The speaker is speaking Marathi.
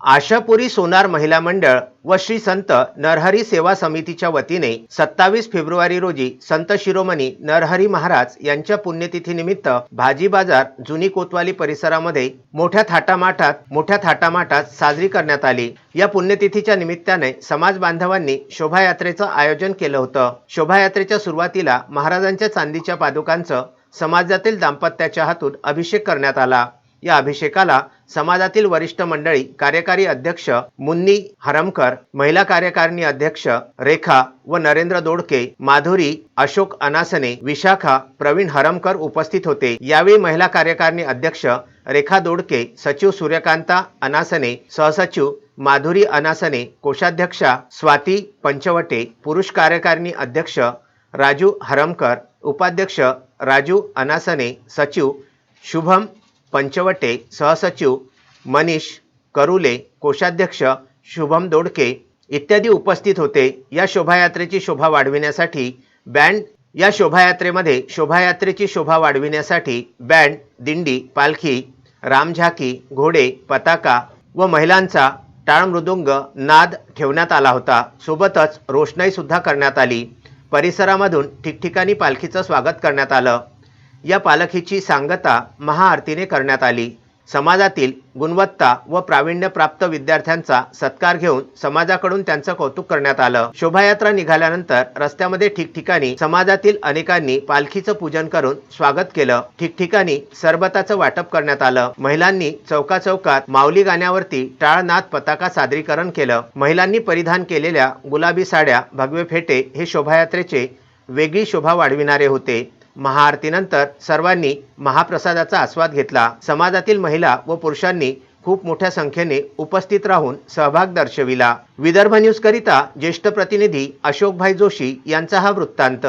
आशापुरी सोनार महिला मंडळ व श्री संत नरहरी सेवा समितीच्या वतीने सत्तावीस फेब्रुवारी रोजी संत शिरोमणी नरहरी महाराज यांच्या पुण्यतिथीनिमित्त भाजी बाजार जुनी कोतवाली परिसरामध्ये मोठ्या थाटामाटात मोठ्या थाटामाटात साजरी करण्यात आली. या पुण्यतिथीच्या निमित्ताने समाज बांधवांनी शोभायात्रेचं आयोजन केलं होतं. शोभायात्रेच्या सुरुवातीला महाराजांच्या चांदीच्या पादुकांचं समाजातील दाम्पत्याच्या हातून अभिषेक करण्यात आला. या अभिषेकाला समाजातील वरिष्ठ मंडळी कार्यकारी अध्यक्ष मुन्नी हरमकर महिला कार्यकारिणी अध्यक्ष रेखा व नरेंद्र दोडके माधुरी अशोक अनासने विशाखा प्रवीण हरमकर उपस्थित होते. यावेळी महिला कार्यकारिणी अध्यक्ष रेखा दोडके सचिव सूर्यकांता अनासने सहसचिव माधुरी अनासने कोषाध्यक्षा स्वाती पंचवटे पुरुष कार्यकारिणी अध्यक्ष राजू हरमकर उपाध्यक्ष राजू अनासने सचिव शुभम पंचवटे सहसचिव मनीष करुले कोषाध्यक्ष शुभम दोडके इत्यादी उपस्थित होते. या शोभायात्रेची शोभा वाढविण्यासाठी बँड या शोभायात्रेमध्ये शोभायात्रेची शोभा वाढविण्यासाठी बँड दिंडी पालखी रामझाकी घोडे पताका व महिलांचा टाळमृदुंग नाद ठेवण्यात आला होता. सोबतच रोषणाईसुद्धा करण्यात आली. परिसरामधून ठिकठिकाणी पालखीचं स्वागत करण्यात आलं. या पालखीची सांगता महाआरतीने करण्यात आली. समाजातील गुणवत्ता व प्रावीण्यप्राप्त विद्यार्थ्यांचा सत्कार घेऊन समाजाकडून त्यांचं कौतुक करण्यात आलं. शोभायात्रा निघाल्यानंतर रस्त्यामध्ये ठिकठिकाणी समाजातील अनेकांनी पालखीचं पूजन करून स्वागत केलं. ठिकठिकाणी सरबताचं वाटप करण्यात आलं. महिलांनी चौका चौकात माऊली गाण्यावरती टाळनाद पताका सादरीकरण केलं. महिलांनी परिधान केलेल्या गुलाबी साड्या भगवे फेटे हे शोभायात्रेचे वेगळी शोभा वाढविणारे होते. महाआरतीनंतर सर्वांनी महाप्रसादाचा आस्वाद घेतला. समाजातील महिला व पुरुषांनी खूप मोठ्या संख्येने उपस्थित राहून सहभाग दर्शविला. विदर्भ न्यूज करिता ज्येष्ठ प्रतिनिधी अशोकभाई जोशी यांचा हा वृत्तांत.